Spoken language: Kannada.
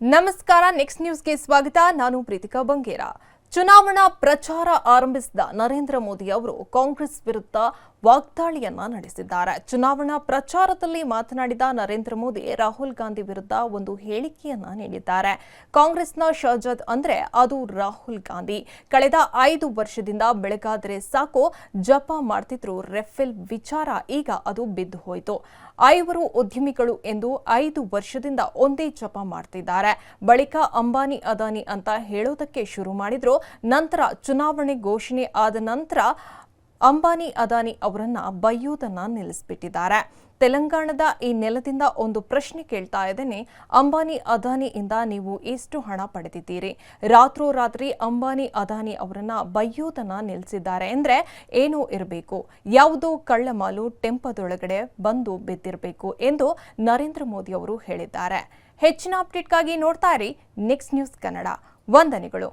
ನಮಸ್ಕಾರ ನೆಕ್ಸ್ಟ್ ನ್ಯೂಸ್ಗೆ ಸ್ವಾಗತ ನಾನು ಪ್ರೀತಿಕಾ ಬಂಗೇರ ಚುನಾವಣಾ ಪ್ರಚಾರ ಆರಂಭಿಸಿದ ನರೇಂದ್ರ ಮೋದಿ ಅವರು ಕಾಂಗ್ರೆಸ್ ವಿರುದ್ಧ ವಾಗ್ದಾಳಿಯನ್ನ ನಡೆಸಿದ್ದಾರೆ. ಚುನಾವಣಾ ಪ್ರಚಾರದಲ್ಲಿ ಮಾತನಾಡಿದ ನರೇಂದ್ರ ಮೋದಿ ರಾಹುಲ್ ಗಾಂಧಿ ವಿರುದ್ಧ ಒಂದು ಹೇಳಿಕೆಯನ್ನ ನೀಡಿದ್ದಾರೆ. ಕಾಂಗ್ರೆಸ್ನ ಶಹಜದ್ ಅಂದ್ರೆ ಅದು ರಾಹುಲ್ ಗಾಂಧಿ. ಕಳೆದ ಐದು ವರ್ಷದಿಂದ ಬೆಳಗಾದ್ರೆ ಸಾಕು, ಜಪ ಮಾಡ್ತಿದ್ರು ರೆಫೆಲ್ ವಿಚಾರ ಈಗ ಅದು ಬಿದ್ದು ಹೋಯಿತು. ಐವರು ಉದ್ಯಮಿಗಳು ಎಂದು ಐದು ವರ್ಷದಿಂದ ಒಂದೇ ಜಪ ಮಾಡ್ತಿದ್ದಾರೆ. ಬಳಿಕ ಅಂಬಾನಿ ಅದಾನಿ ಅಂತ ಹೇಳೋದಕ್ಕೆ ಶುರು ಮಾಡಿದ್ರು. ನಂತರ ಚುನಾವಣೆ ಘೋಷಣೆ ಆದ ನಂತರ ಅಂಬಾನಿ ಅದಾನಿ ಅವರನ್ನ ಬೈಯೋದನ್ನ ನಿಲ್ಲಿಸ್ಬಿಟ್ಟಿದ್ದಾರೆ. ತೆಲಂಗಾಣದ ಈ ನೆಲದಿಂದ ಒಂದು ಪ್ರಶ್ನೆ ಕೇಳ್ತಾ ಇದ್ದೇನೆ. ಅಂಬಾನಿ ಅದಾನಿಯಿಂದ ನೀವು ಎಷ್ಟು ಹಣ ಪಡೆದಿದ್ದೀರಿ? ರಾತ್ರೋರಾತ್ರಿ ಅಂಬಾನಿ ಅದಾನಿ ಅವರನ್ನ ಬೈಯೋದನ್ನ ನಿಲ್ಲಿಸಿದ್ದಾರೆ ಅಂದ್ರೆ ಏನೂ ಇರಬೇಕು. ಯಾವುದೋ ಕಳ್ಳಮಾಲು ಟೆಂಪದೊಳಗಡೆ ಬಂದು ಬಿದ್ದಿರಬೇಕು ಎಂದು ನರೇಂದ್ರ ಮೋದಿ ಅವರು ಹೇಳಿದ್ದಾರೆ. ಹೆಚ್ಚಿನ ಅಪ್ಡೇಟ್ಗಾಗಿ ನೋಡ್ತಾ ಇರಿ. Next news Kannada. ವಂದನೆಗಳು.